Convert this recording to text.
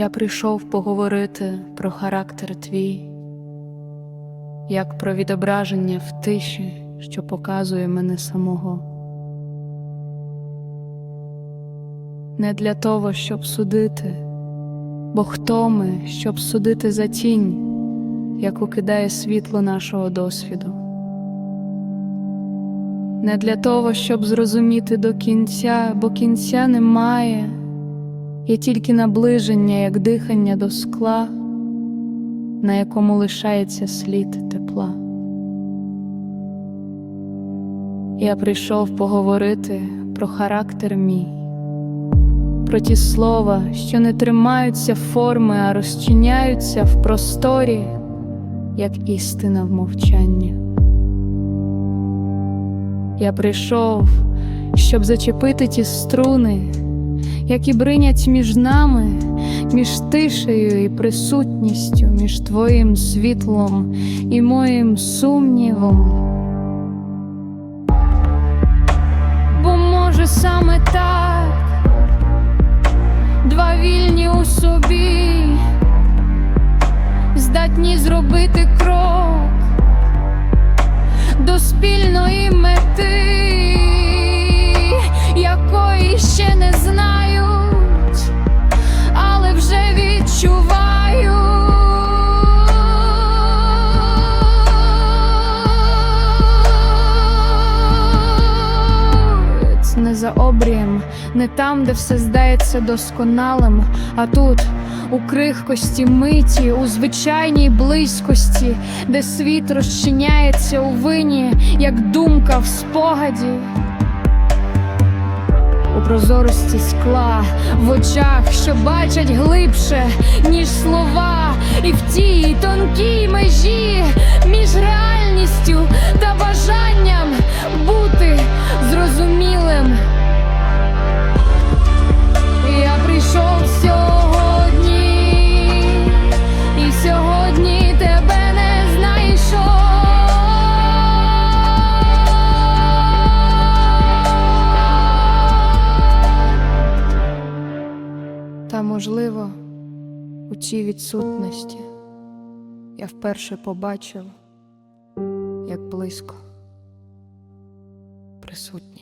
Я прийшов поговорити про характер твій, як про відображення в тиші, що показує мене самого. Не для того, щоб судити, бо хто ми, щоб судити за тінь, яку кидає світло нашого досвіду. Не для того, щоб зрозуміти до кінця, бо кінця немає, є тільки наближення, як дихання до скла, на якому лишається слід тепла. Я прийшов поговорити про характер мій, про ті слова, що не тримаються форми, а розчиняються в просторі, як істина в мовчанні. Я прийшов, щоб зачепити ті струни, які бринять між нами, між тишею і присутністю, між твоїм світлом і моїм сумнівом. Бо може саме так, два вільні у собі, здатні зробити крок ще не знають, але вже відчувають. Не за обрієм, не там, де все здається досконалим, а тут. У крихкості миті, у звичайній близькості, де світ розчиняється у вині, як думка в спогаді. У прозорості скла, в очах, що бачать глибше, ніж слова, і в тій тонкій межі Та, можливо, у цій відсутності я вперше побачив, як близько присутні.